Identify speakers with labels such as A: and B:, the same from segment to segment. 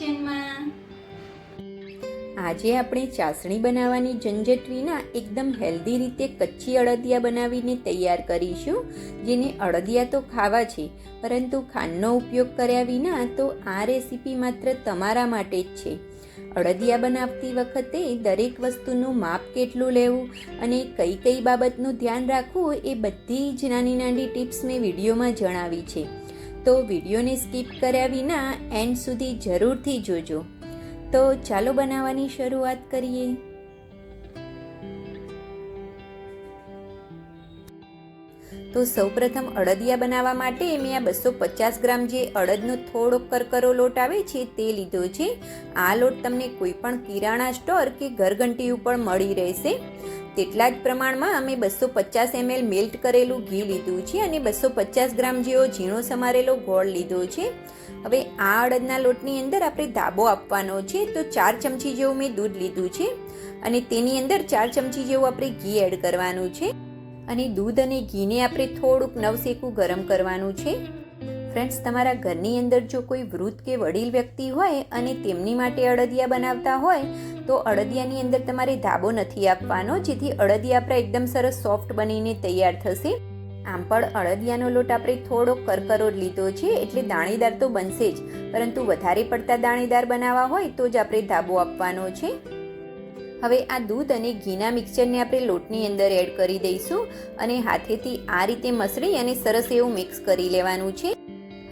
A: કિચનમાં
B: આજે આપણે ચાસણી બનાવવાની ઝંઝટ વિના એકદમ હેલ્ધી રીતે કચ્છી અડદિયા બનાવીને તૈયાર કરીશું, જેને અડદિયા તો ખાવા છે, પરંતુ ખાંડનો ઉપયોગ કર્યા વિના તો આ રેસીપી માત્ર તમારા માટે જ છે. અડદિયા બનાવતી વખતે દરેક વસ્તુનું માપ કેટલું લેવું અને કઈ કઈ બાબતનું ધ્યાન રાખવું એ બધી જ નાની નાની ટિપ્સ મેં વિડીયોમાં જણાવી છે. તો વિડીયોને સ્કીપ કર્યા વિના એન્ડ સુધી જરૂરથી જોજો. તો ચાલો બનાવવાની શરૂઆત કરીએ. તો સૌપ્રથમ અડદિયા બનાવવા માટે મેં આ બસો પચાસ ગ્રામ જે અડદનો થોડો કરકરો લોટ આવે છે તે લીધો છે. આ લોટ તમને કોઈ પણ કિરાણા સ્ટોર કે ઘરઘંટી ઉપર મળી રહેશે. તેટલા જ પ્રમાણમાં અમે બસો પચાસ એમએલ મેલ્ટ કરેલું ઘી લીધું છે અને બસો પચાસ ગ્રામ જેવો ઝીણો સમારેલો ગોળ લીધો છે. હવે આ અડદના લોટની અંદર આપણે ધાબો આપવાનો છે તો ચાર ચમચી જેવું મેં દૂધ લીધું છે અને તેની અંદર ચાર ચમચી જેવું આપણે ઘી એડ કરવાનું છે. અને દૂધ અને ઘીને આપણે થોડુંક નવસેકું ગરમ કરવાનું છે. ફ્રેન્ડ્સ તમારા ઘરની અંદર જો કોઈ વૃદ્ધ કે વડીલ વ્યક્તિ હોય અને તેમની માટે અડદિયા બનાવતા હોય, તો અડદિયાની અંદર તમારે ધાબો નથી આપવાનો, જેથી અડદિયા આપણા એકદમ સરસ સોફ્ટ બનીને તૈયાર થશે. આમ પણ અડદિયાનો લોટ આપણે થોડો કરકરો લીધો છે, એટલે દાણેદાર તો બનશે જ. પરંતુ વધારે પડતા દાણેદાર બનાવવા હોય, તો જ આપણે ધાબો આપવાનો છે. હવે આ દૂધ અને ઘીના મિક્સરને આપણે લોટની અંદર એડ કરી દઈશું અને હાથેથી આ રીતે મસળી અને સરસ એવું મિક્સ કરી લેવાનું છે.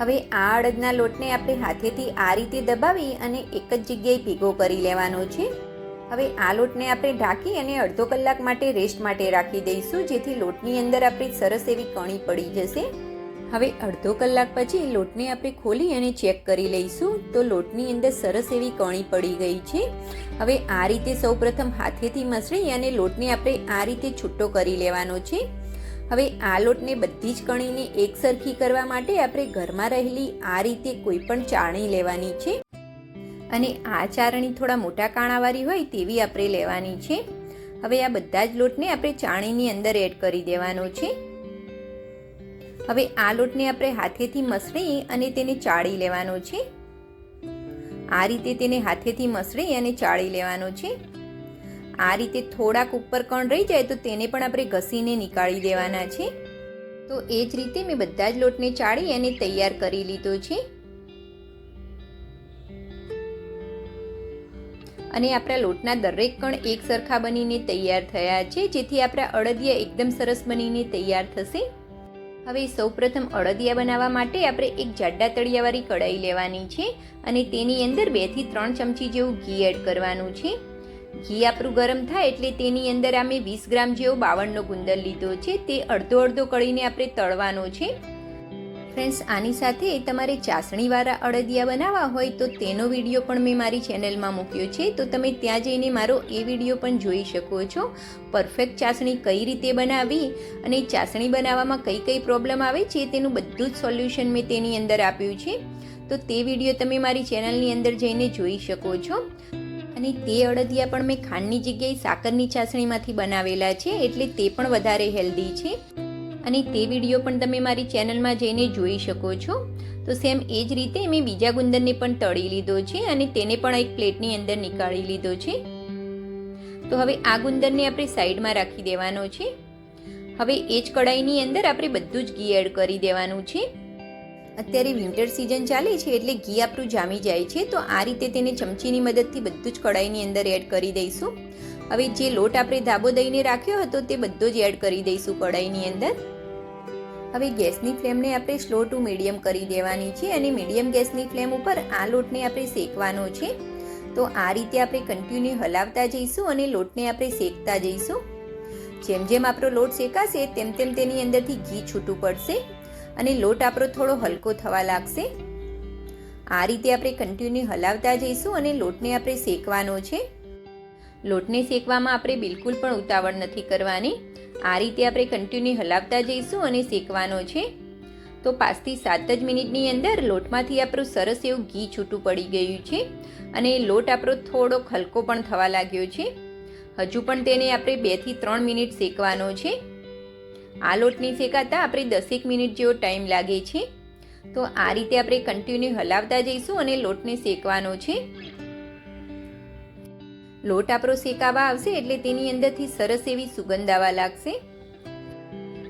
B: હવે આ અડદના લોટને આપણે હાથેથી આ રીતે દબાવી અને એક જ જગ્યાએ ભેગો કરી લેવાનો છે. હવે આ લોટને આપણે ઢાંકી અને અડધો કલાક માટે રેસ્ટ માટે રાખી દઈશું, જેથી લોટની અંદર આપણી સરસ એવી કણી પડી જશે. હવે અડધો કલાક પછી લોટને આપણે ખોલી અને ચેક કરી લઈશું, તો લોટની અંદર સરસ એવી કણી પડી ગઈ છે. હવે આ રીતે સૌપ્રથમ હાથેથી મસળી અને લોટને આપણે આ રીતે છૂટો કરી લેવાનો છે. હવે આ લોટને બધી જ કણીને એક સરખી કરવા માટે આપણે ઘરમાં રહેલી આ રીતે કોઈ પણ ચાળણી લેવાની છે. અને આ ચારણી થોડા મોટા કાણાવાળી હોય તેવી આપણે લેવાની છે. હવે આ બધા જ લોટને આપણે ચાણીની અંદર એડ કરી દેવાનો છે. હવે આ લોટને આપણે હાથેથી મસળી અને તેને ચાળી લેવાનો છે. આ રીતે તેને હાથેથી મસળી અને ચાળી લેવાનો છે. આ રીતે થોડાક ઉપર કણ રહી જાય તો તેને પણ આપણે ઘસીને નીકાળી દેવાના છે. તો એ જ રીતે મેં બધા જ લોટને ચાળી અને તૈયાર કરી લીધો છે. અને આપણા લોટના દરેક કણ એક સરખા બનીને તૈયાર થયા છે, જેથી આપણા અડદિયા એકદમ સરસ બનીને તૈયાર થશે. હવે સૌપ્રથમ અડદિયા બનાવવા માટે આપણે એક જાડા તળિયાવાળી કઢાઈ લેવાની છે અને તેની અંદર બેથી ત્રણ ચમચી જેવું ઘી એડ કરવાનું છે. ઘી આપણું ગરમ થાય એટલે તેની અંદર અમે વીસ ગ્રામ જેવો બાવળનો ગુંદર લીધો છે. તે અડધો અડધો કળીને આપણે તળવાનો છે. ફ્રેન્ડ્સ, આની સાથે તમારે ચાસણીવાળા અડદિયા બનાવવા હોય તો તેનો વીડિયો પણ મેં મારી ચેનલમાં મૂક્યો છે. તો તમે ત્યાં જઈને મારો એ વીડિયો પણ જોઈ શકો છો. પરફેક્ટ ચાસણી કઈ રીતે બનાવવી અને ચાસણી બનાવવામાં કઈ કઈ પ્રોબ્લેમ આવે છે તેનું બધું જ સોલ્યુશન મેં તેની અંદર આપ્યું છે. તો તે વીડિયો તમે મારી ચેનલની અંદર જઈને જોઈ શકો છો. અને તે અડદિયા પણ મેં ખાંડની જગ્યાએ સાકરની ચાસણીમાંથી બનાવેલા છે, એટલે તે પણ વધારે હેલ્ધી છે. અને તે વીડિયો પણ તમે મારી ચેનલમાં જઈને જોઈ શકો છો. તો સેમ એ જ રીતે મેં બીજા ગુંદરને પણ તળી લીધો છે અને તેને પણ એક પ્લેટની અંદર નીકાળી લીધો છે. તો હવે આ ગુંદરને આપણે સાઈડમાં રાખી દેવાનો છે. હવે એ જ કડાઈની અંદર આપણે બધું જ ઘી એડ કરી દેવાનું છે. અત્યારે વિન્ટર સિઝન ચાલે છે એટલે ઘી આપણું જામી જાય છે તો આ રીતે તેને ચમચીની મદદથી બધું જ કડાઈની અંદર એડ કરી દઈશું. હવે જે લોટ આપણે ધાબો દઈને રાખ્યો હતો તે બધો જ એડ કરી દઈશું કડાઈની અંદર. હવે ગેસની ફ્લેમને આપણે સ્લો ટુ મીડિયમ કરી દેવાની છે અને મીડિયમ ગેસની ફ્લેમ ઉપર આ લોટને આપણે શેકવાનો છે. તો આ રીતે આપણે કન્ટિન્યુ હલાવતા જઈશું અને લોટને આપણે શેકતા જઈશું. જેમ જેમ આપણો લોટ શેકાશે તેમ તેમ તેની અંદરથી ઘી છૂટું પડશે. અને લોટ આપણો થોડો હલકો થવા લાગશે. આ રીતે આપણે કન્ટિન્યુ હલાવતા જઈશું અને લોટને આપણે શેકવાનો છે. લોટને શેકવામાં આપણે બિલકુલ પણ ઉતાવળ નથી કરવાની. આ રીતે આપણે કન્ટિન્યુ હલાવતા જઈશું અને શેકવાનો છે. તો પાંચથી સાત જ મિનિટની અંદર લોટમાંથી આપણું સરસ એવું ઘી છૂટું પડી ગયું છે અને લોટ આપણો થોડો હલકો પણ થવા લાગ્યો છે. હજુ પણ તેને આપણે બેથી ત્રણ મિનિટ શેકવાનો છે. આ લોટને શેકાતા આપણે દસેક મિનિટ જેવો ટાઈમ લાગે છે. તો આ રીતે આપણે કન્ટિન્યુ હલાવતા જઈશું અને લોટને શેકવાનો છે. લોટ આપણો શેકાવા આવશે એટલે તેની અંદરથી સરસ એવી સુગંધ આવવા લાગશે.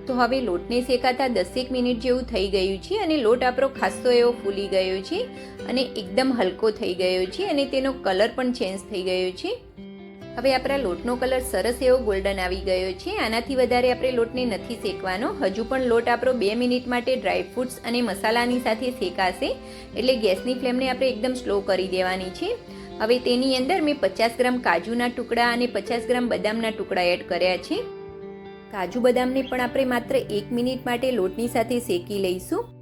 B: તો હવે લોટને શેકાતા દસેક મિનિટ જેવું થઈ ગયું છે અને લોટ આપણો ખાસ્સો એવો ફૂલી ગયો છે અને એકદમ હલકો થઈ ગયો છે અને તેનો કલર પણ ચેન્જ થઈ ગયો છે. હવે આપણા લોટનો કલર સરસ એવો ગોલ્ડન આવી ગયો છે. આનાથી વધારે આપણે લોટને નથી શેકવાનો. હજુ પણ લોટ આપણો બે મિનિટ માટે ડ્રાયફ્રૂટ્સ અને મસાલાની સાથે શેકાશે. એટલે ગેસની ફ્લેમને આપણે એકદમ સ્લો કરી દેવાની છે. હવે તેની અંદર મેં પચાસ ગ્રામ કાજુના ટુકડા અને પચાસ ગ્રામ બદામના ટુકડા એડ કર્યા છે. કાજુ બદામને પણ આપણે માત્ર એક મિનિટ માટે લોટની સાથે શેકી લઈશું.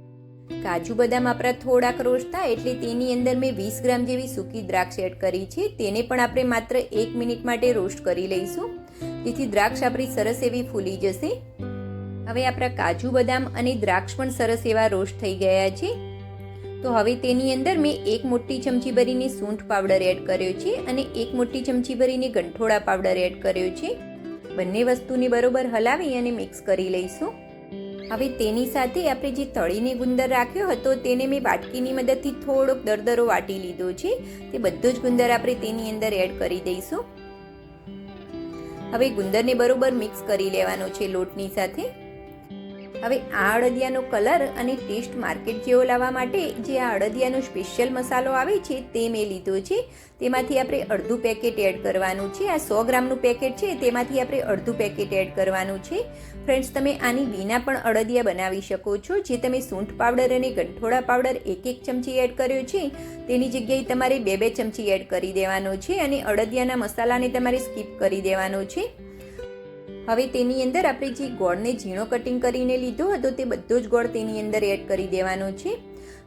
B: કાજુ બદામ આપણા થોડાક થાય એટલે તેની અંદર મેં વીસ ગ્રામ જેવી સૂકી દ્રાક્ષ એડ કરી છે. તેને પણ આપણે માત્ર એક મિનિટ માટે રોસ્ટ કરી લઈશું. જેથી દ્રાક્ષ આપણી સરસ એવી ફૂલી જશે. હવે આપણા કાજુ બદામ અને દ્રાક્ષ પણ સરસ એવા રોસ્ટ થઈ ગયા છે. તો હવે તેની અંદર મેં એક મોટી ચમચી ભરીને સૂંઠ પાવડર એડ કર્યો છે અને એક મોટી ચમચી ભરીને ગંઠોડા પાવડર એડ કર્યો છે. બંને વસ્તુને બરોબર હલાવી અને મિક્સ કરી લઈશું. હવે તેની સાથે આપણે જે તળીને ગુંદર રાખ્યો હતો તેને મેં વાટકીની મદદથી થોડોક દરદરો વાટી લીધો છે. તે બધો જ ગુંદર આપણે તેની અંદર એડ કરી દઈશું. હવે ગુંદરને બરોબર મિક્સ કરી લેવાનો છે લોટની સાથે. હવે આ અડદિયાનો કલર અને ટેસ્ટ માર્કેટ જેવો લાવવા માટે જે આ અડદિયાનો સ્પેશિયલ મસાલો આવે છે તે મેં લીધો છે. તેમાંથી આપણે અડધું પેકેટ એડ કરવાનું છે. આ સો ગ્રામનું પેકેટ છે. તેમાંથી આપણે અડધું પેકેટ એડ કરવાનું છે. ફ્રેન્ડ્સ તમે આની વિના પણ અડદિયા બનાવી શકો છો. જે તમે સૂંઠ પાવડર અને ગંઠોડા પાવડર એક એક ચમચી એડ કર્યો છે, તેની જગ્યાએ તમારે બે બે ચમચી એડ કરી દેવાનો છે અને અડદિયાના મસાલાને તમારે સ્કીપ કરી દેવાનો છે. હવે તેની અંદર આપણે જે ગોળને ઝીણો કટિંગ કરીને લીધો હતો તે બધો જ ગોળ તેની અંદર એડ કરી દેવાનો છે.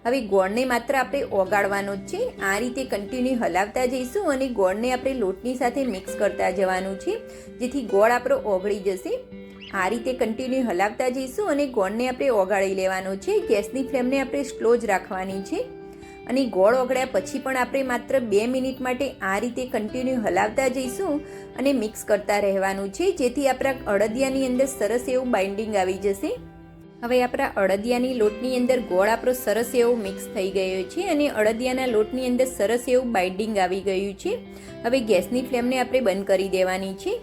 B: હવે ગોળને માત્ર આપણે ઓગાળવાનો જ છે. આ રીતે કન્ટિન્યુ હલાવતા જઈશું અને ગોળને આપણે લોટની સાથે મિક્સ કરતા જવાનું છે, જેથી ગોળ આપણો ઓગળી જશે. આ રીતે કન્ટિન્યુ હલાવતા જઈશું અને ગોળને આપણે ઓગાળી લેવાનો છે. ગેસની ફ્લેમને આપણે સ્લો જ રાખવાની છે. અને ગોળ ઓગળ્યા પછી પણ આપણે માત્ર બે મિનિટ માટે આ રીતે કન્ટિન્યુ હલાવતા જઈશું અને મિક્સ કરતા રહેવાનું છે. જેથી આપણા અડદિયાની અંદર સરસ એવું બાઇન્ડિંગ આવી જશે. હવે આપણા અડદિયાની લોટની અંદર ગોળ આપણો સરસ એવો મિક્સ થઈ ગયો છે અને અડદિયાના લોટની અંદર સરસ એવું બાઇન્ડિંગ આવી ગયું છે. હવે ગેસની ફ્લેમને આપણે બંધ કરી દેવાની છે.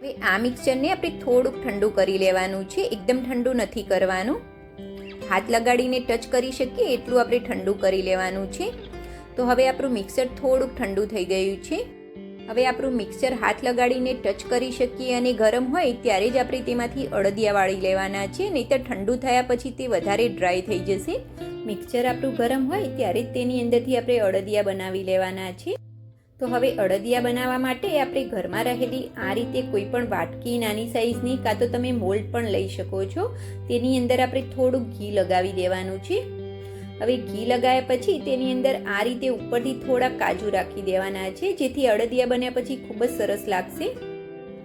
B: હવે આ મિક્સચરને આપણે થોડુંક ઠંડુ કરી લેવાનું છે. એકદમ ઠંડુ નથી કરવાનું. હાથ લગાડીને ટચ કરી શકીએ એટલું આપણે ઠંડુ કરી લેવાનું છે. તો હવે આપણું મિક્સર થોડુંક ઠંડુ થઈ ગયું છે. હવે આપણું મિક્સર હાથ લગાડીને ટચ કરી શકીએ અને ગરમ હોય ત્યારે જ આપણે તેમાંથી અડદિયા વાળી લેવાના છે, નહીંતર ઠંડુ થયા પછી તે વધારે ડ્રાય થઈ જશે. મિક્સર આપણું ગરમ હોય ત્યારે જ તેની અંદરથી આપણે અડદિયા બનાવી લેવાના છે. તો હવે અડદિયા બનાવવા માટે આપણે ઘરમાં રહેલી આ રીતે કોઈ પણ વાટકી નાની સાઈઝની કાં તો તમે મોલ્ડ પણ લઈ શકો છો. તેની અંદર આપણે થોડું ઘી લગાવી દેવાનું છે. હવે ઘી લગાવ્યા પછી તેની અંદર આ રીતે ઉપરથી થોડા કાજુ રાખી દેવાના છે, જેથી અડદિયા બન્યા પછી ખૂબ જ સરસ લાગશે.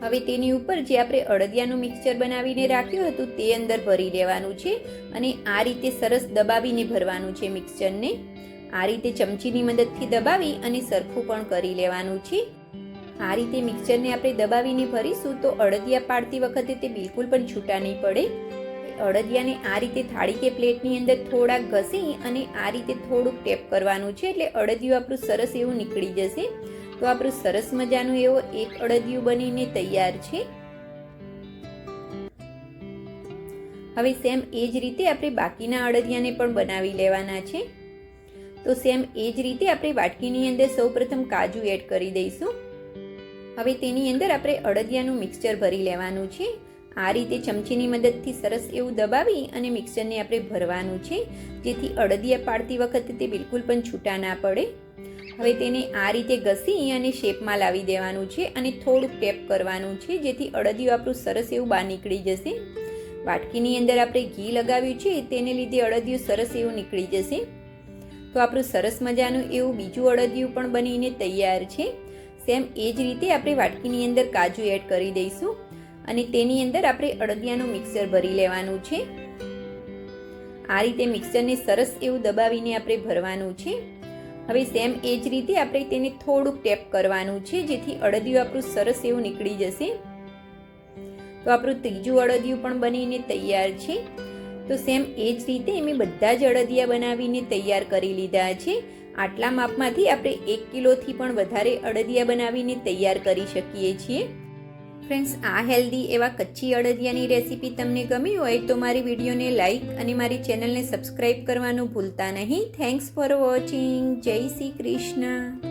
B: હવે તેની ઉપર જે આપણે અડદિયાનું મિક્સચર બનાવીને રાખ્યું હતું તે અંદર ભરી દેવાનું છે અને આ રીતે સરસ દબાવીને ભરવાનું છે મિક્સચરને. આ રીતે ચમચીની મદદથી દબાવી અને સરખું પણ કરી લેવાનું છે. આ રીતે મિક્સરને આપણે દબાવીને ભરીશું તો અડદિયા પાડતી વખતે તે બિલકુલ પણ છૂટા નહીં પડે. અડદિયાને આ રીતે થાળી કે પ્લેટની અંદર થોડાક ઘસી અને આ રીતે થોડુંક ટેપ કરવાનું છે એટલે અડદિયું આપણું સરસ એવું નીકળી જશે. તો આપણું સરસ મજાનું એવો એક અડદિયું બનીને તૈયાર છે. હવે સેમ એ જ રીતે આપણે બાકીના અડદિયાને પણ બનાવી લેવાના છે. તો સેમ એ જ રીતે આપણે વાટકીની અંદર સૌપ્રથમ કાજુ એડ કરી દઈશું. હવે તેની અંદર આપણે અડદિયાનું મિક્સચર ભરી લેવાનું છે. આ રીતે ચમચીની મદદથી સરસ એવું દબાવી અને મિક્સચરને આપણે ભરવાનું છે, જેથી અડદિયા પાડતી વખતે તે બિલકુલ પણ છૂટા ના પડે. હવે તેને આ રીતે ઘસી અને શેપમાં લાવી દેવાનું છે અને થોડુંક ટેપ કરવાનું છે, જેથી અડદિયું આપણું સરસ એવું બહાર નીકળી જશે. વાટકીની અંદર આપણે ઘી લગાવ્યું છે, તેને લીધે અડદિયું સરસ એવું નીકળી જશે. તો આપણું સરસ મજાનું એવું બીજું અડદિયું પણ બનીને તૈયાર છે. સેમ એ જ રીતે આપણે વાટકીની અંદર કાજુ એડ કરી દઈશું અને તેની અંદર આપણે અડદિયાનું મિક્સર ભરી લેવાનું છે. આ રીતે મિક્સરને સરસ એવું દબાવીને આપણે ભરવાનું છે. હવે સેમ એ જ રીતે આપણે તેને થોડુંક ટેપ કરવાનું છે જેથી અડદિયું આપણું સરસ એવું નીકળી જશે. તો આપણું ત્રીજું અડદિયું પણ બનીને તૈયાર છે. તો સેમ એ જ રીતે મેં બધા જ અડદિયા બનાવીને તૈયાર કરી લીધા છે. આટલા માપમાંથી આપણે એક કિલોથી પણ વધારે અડદિયા બનાવીને તૈયાર કરી શકીએ છીએ. ફ્રેન્ડ્સ, આ હેલ્ધી એવા કચ્છી અડદિયાની રેસીપી તમને ગમી હોય તો મારી વિડીયોને લાઇક અને મારી ચેનલને સબસ્ક્રાઈબ કરવાનું ભૂલતા નહીં. Thanks for watching. જય શ્રી કૃષ્ણ.